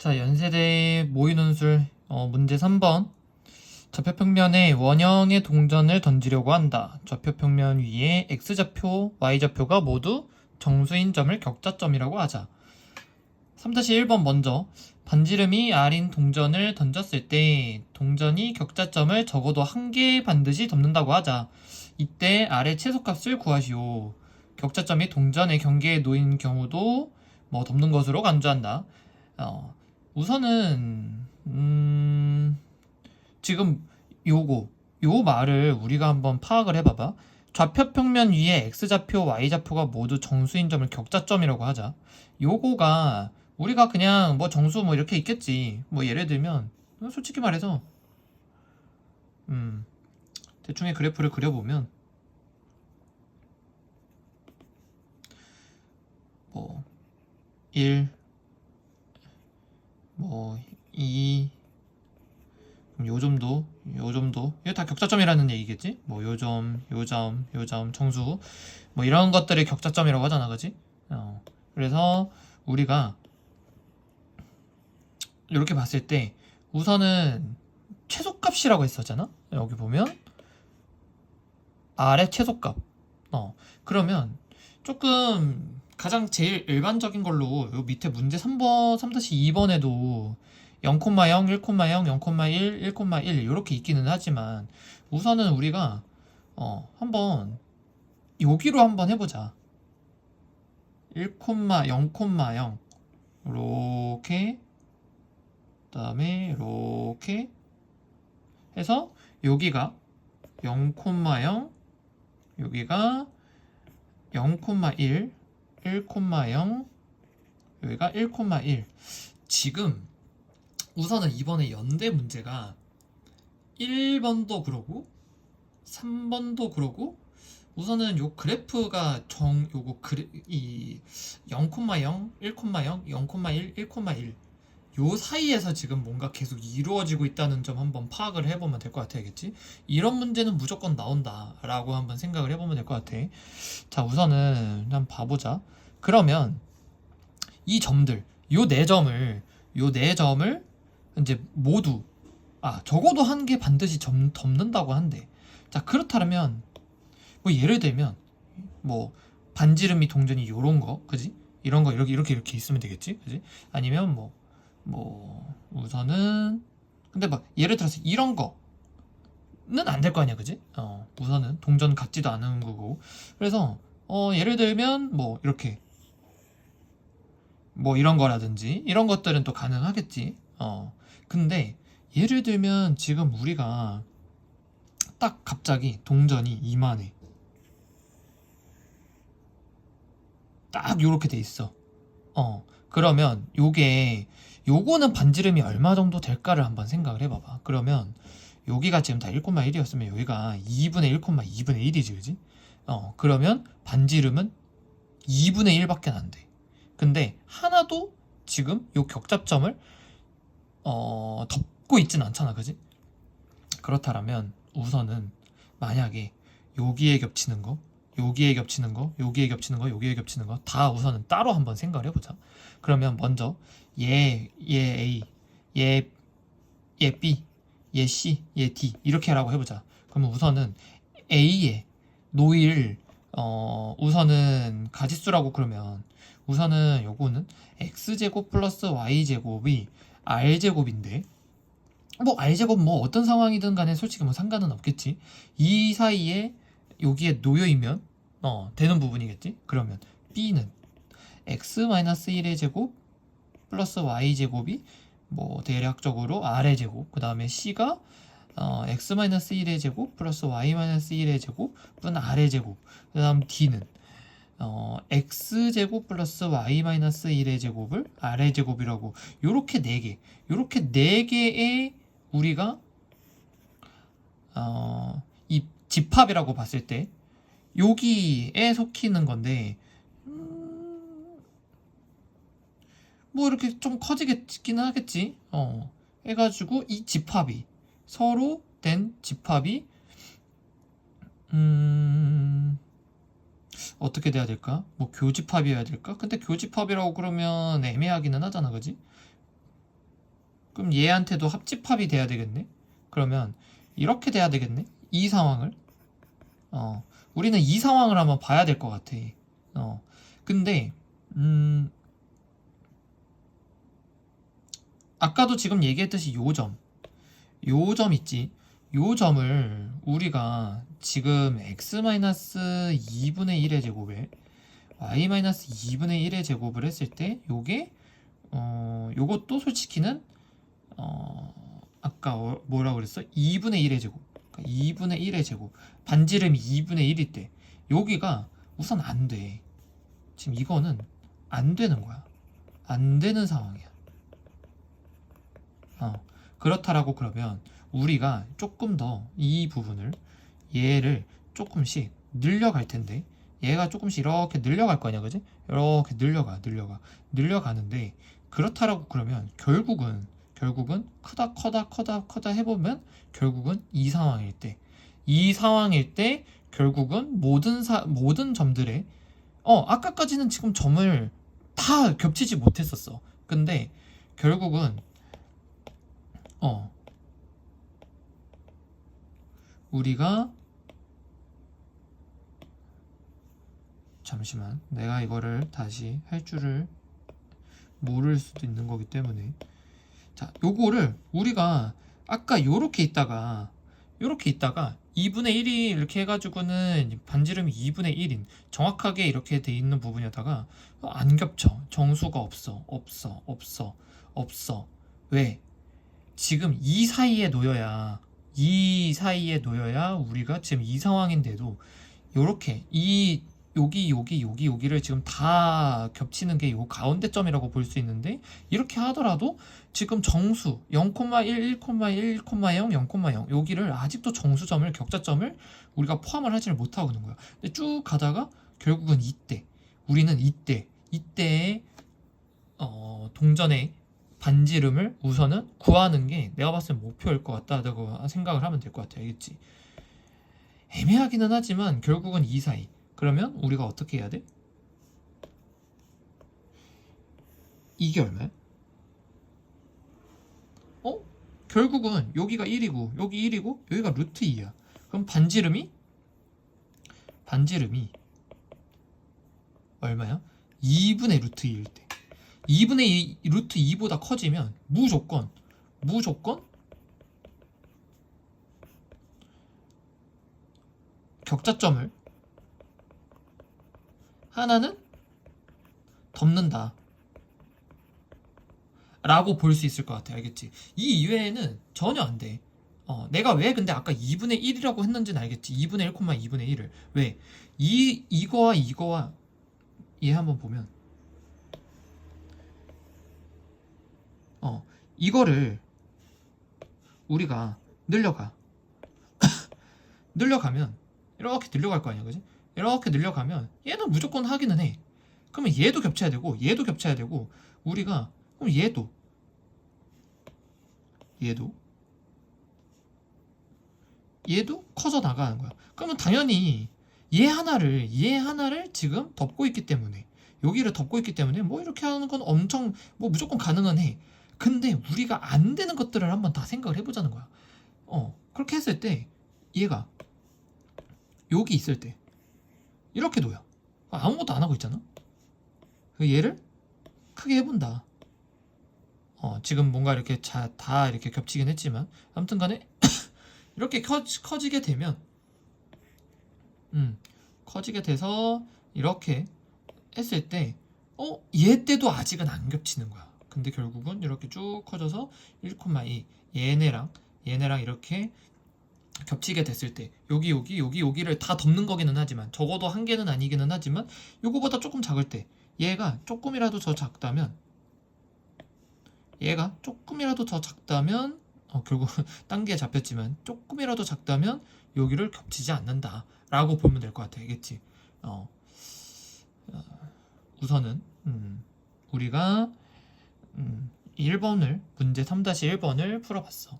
자, 연세대 모의논술 어, 문제 3번. 좌표평면에 원형의 동전을 던지려고 한다. 좌표평면 위에 x좌표, y좌표가 모두 정수인 점을 격자점이라고 하자. 3-1번 먼저 반지름이 R인 동전을 던졌을 때 동전이 격자점을 적어도 한 개 반드시 덮는다고 하자. 이때 R의 최소값을 구하시오. 격자점이 동전의 경계에 놓인 경우도 뭐 덮는 것으로 간주한다. 어, 우선은 음, 지금 요거 요 말을 우리가 한번 파악을 해봐봐. 좌표 평면 위에 x좌표, y좌표가 모두 정수인 점을 격자점이라고 하자. 요거가 우리가 그냥 뭐 정수 뭐 이렇게 있겠지. 뭐 예를 들면 솔직히 말해서 음 대충의 그래프를 그려보면 뭐 1, 뭐 2, 요 정도, 요 정도. 이거 다 격자점 이라는 얘기겠지? 뭐 요 점, 요 점, 요 점, 정수. 뭐 이런 것들이 격자점이라고 하잖아, 그지? 어. 그래서 우리가 이렇게 봤을 때 우선은 최소값이라고 했었잖아? 여기 보면 아래 최소값. 어. 그러면 조금 가장 제일 일반적인 걸로 요 밑에 문제 3번, 3-2번에도 0,0, 1,0, 0,1, 1,1 이렇게 있기는 하지만 우선은 우리가 어, 한번 여기로 한번 해보자. 1, 0,0 이렇게 그다음에 이렇게 해서 여기가 0,0 여기가 0,1 1,0 여기가 1,1 지금 우선은 이번에 연대 문제가 1번도 그러고 3번도 그러고 우선은 요 그래프가 정 요거 그래 이 0,0, 1,0, 0,1, 1,1 요 사이에서 지금 뭔가 계속 이루어지고 있다는 점 한번 파악을 해보면 될 것 같아야겠지? 이런 문제는 무조건 나온다라고 한번 생각을 해보면 될 것 같아. 자, 우선은 한번 봐보자. 그러면 이 점들, 요 네 점을, 요 네 점을 이제 모두 아 적어도 한 개 반드시 점, 덮는다고 한대. 자 그렇다면 뭐 예를 들면 뭐 반지름이 동전이 요런 거, 그지? 이런 거 이렇게 이렇게 이렇게 있으면 되겠지, 그지? 아니면 뭐뭐 우선은 근데 막 예를 들어서 이런 거는 안 될 거 아니야, 그지? 어 우선은 동전 같지도 않은 거고 그래서 어 예를 들면 뭐 이렇게 뭐 이런 거라든지 이런 것들은 또 가능하겠지. 어 근데 예를 들면 지금 우리가 딱 갑자기 동전이 이만해. 딱 요렇게 돼 있어. 어, 그러면 요게, 요거는 반지름이 얼마 정도 될까를 한번 생각을 해봐봐. 그러면 여기가 지금 다 1,1이었으면 여기가 2분의 1,2분의 1이지, 그지? 어, 그러면 반지름은 2분의 1밖에 안 돼. 근데 하나도 지금 요 격잡점을 어, 덮고 있진 않잖아, 그지? 그렇다면 우선은 만약에 여기에 겹치는 거, 여기에 겹치는 거, 여기에 겹치는 거, 여기에 겹치는 거 다 우선은 따로 한번 생각을 해보자. 그러면 먼저 얘, 얘 A, 얘, 얘 B, 얘 C, 얘 D 이렇게 하라고 해보자. 그러면 우선은 A에 놓일 어 우선은 가지수라고 그러면 우선은 요거는 x제곱 플러스 y제곱이 r제곱인데. 뭐 r제곱 뭐 어떤 상황이든 간에 솔직히 뭐 상관은 없겠지. 이 사이에 여기에 놓여있면 어 되는 부분이겠지. 그러면 b는 x-1의 제곱 플러스 y제곱이 뭐 대략적으로 r의 제곱. 그 다음에 c가 어, x-1의 제곱 플러스 y-1의 제곱분 r의 제곱. 그 다음 d는 어, x제곱 플러스 y-1의 제곱을 r의 제곱이라고. 요렇게 네 개. 요렇게 네 개의 우리가 어, 이 집합이라고 봤을 때 여기에 속히는 건데 음, 뭐 이렇게 좀 커지겠기는 하겠지? 어 해가지고 이 집합이 서로 된 집합이 음 어떻게 돼야 될까? 뭐 교집합이어야 될까? 근데 교집합이라고 그러면 애매하기는 하잖아, 그지? 그럼 얘한테도 합집합이 돼야 되겠네? 그러면 이렇게 돼야 되겠네? 이 상황을? 어, 우리는 이 상황을 한번 봐야 될 것 같아. 어, 근데, 음, 아까도 지금 얘기했듯이 요 점, 요점 있지? 요 점을 우리가 지금 x-2분의 1의 제곱에 y-2분의 1의 제곱을 했을 때 요게 어 요것도 솔직히는 어 아까 어- 뭐라 그랬어? 2분의 1의 제곱 그러니까 2분의 1의 제곱 반지름이 2분의 1일 때 여기가 우선 안 돼. 지금 이거는 안 되는 거야. 안 되는 상황이야. 어, 그렇다라고 그러면 우리가 조금 더 이 부분을 얘를 조금씩 늘려갈 텐데 얘가 조금씩 이렇게 늘려갈 거 아니야 그지? 이렇게 늘려가 늘려가 늘려가는데 그렇다라고 그러면 결국은 결국은 크다 커다 커다 커다 해보면 결국은 이 상황일 때 이 상황일 때 결국은 모든 사 모든 점들에 어 아까까지는 지금 점을 다 겹치지 못했었어 근데 결국은 어 우리가 잠시만 내가 이거를 다시 할 줄을 모를 수도 있는 거기 때문에. 자 요거를 우리가 아까 요렇게 있다가 요렇게 있다가 2분의 1이 이렇게 해가지고는 반지름이 2분의 1인 정확하게 이렇게 돼 있는 부분에다가 안 겹쳐. 정수가 없어 없어 없어 없어. 왜? 지금 이 사이에 놓여야 이 사이에 놓여야 우리가 지금 이 상황인데도 요렇게 이 여기 여기 여기 여기를 지금 다 겹치는 게 요 가운데 점이라고 볼 수 있는데 이렇게 하더라도 지금 정수 0,1, 1,1, 1,0, 0,0 여기를 아직도 정수점을 격자점을 우리가 포함을 하지를 못하고 있는 거야. 근데 쭉 가다가 결국은 이때 우리는 이때 이때의 어, 동전의 반지름을 우선은 구하는 게 내가 봤을 때 목표일 것 같다고 생각을 하면 될 것 같아. 알겠지? 애매하기는 하지만 결국은 이 사이. 그러면 우리가 어떻게 해야 돼? 이게 얼마야? 어? 결국은 여기가 1이고 여기 1이고 여기가 루트 2야. 그럼 반지름이 반지름이 얼마야? 2분의 루트 2일 때. 2분의 2 루트 2보다 커지면 무조건 무조건 격자점을 하나는 덮는다. 라고 볼 수 있을 것 같아. 알겠지? 이 이외에는 전혀 안 돼. 어, 내가 왜 근데 아까 2분의 1이라고 했는지는 알겠지. 2분의 1, 2분의 1을. 왜? 이, 이거와 이거와 얘 한번 보면 어, 이거를 우리가 늘려가. 늘려가면 이렇게 늘려갈 거 아니야, 그지? 이렇게 늘려가면 얘는 무조건 하기는 해. 그러면 얘도 겹쳐야 되고 얘도 겹쳐야 되고 우리가 그럼 얘도 얘도 얘도 커져 나가는 거야. 그러면 당연히 얘 하나를 얘 하나를 지금 덮고 있기 때문에 여기를 덮고 있기 때문에 뭐 이렇게 하는 건 엄청 뭐 무조건 가능은 해. 근데 우리가 안 되는 것들을 한번 다 생각을 해보자는 거야. 어 그렇게 했을 때 얘가 여기 있을 때 이렇게 놓여. 아무것도 안 하고 있잖아. 그 얘를 크게 해본다. 어, 지금 뭔가 이렇게 자, 다 이렇게 겹치긴 했지만, 아무튼 간에, 이렇게 커, 커지게 되면, 음, 커지게 돼서, 이렇게 했을 때, 어, 얘 때도 아직은 안 겹치는 거야. 근데 결국은 이렇게 쭉 커져서 1,2, 얘네랑, 얘네랑 이렇게 겹치게 됐을 때 여기 여기 여기 여기를 다 덮는 거기는 하지만 적어도 한 개는 아니기는 하지만 요거보다 조금 작을 때 얘가 조금이라도 더 작다면 얘가 조금이라도 더 작다면 어, 결국 단계에 잡혔지만 조금이라도 작다면 여기를 겹치지 않는다 라고 보면 될 것 같아. 알겠지? 어, 어, 우선은 음, 우리가 음, 1번을 문제 3-1번을 풀어봤어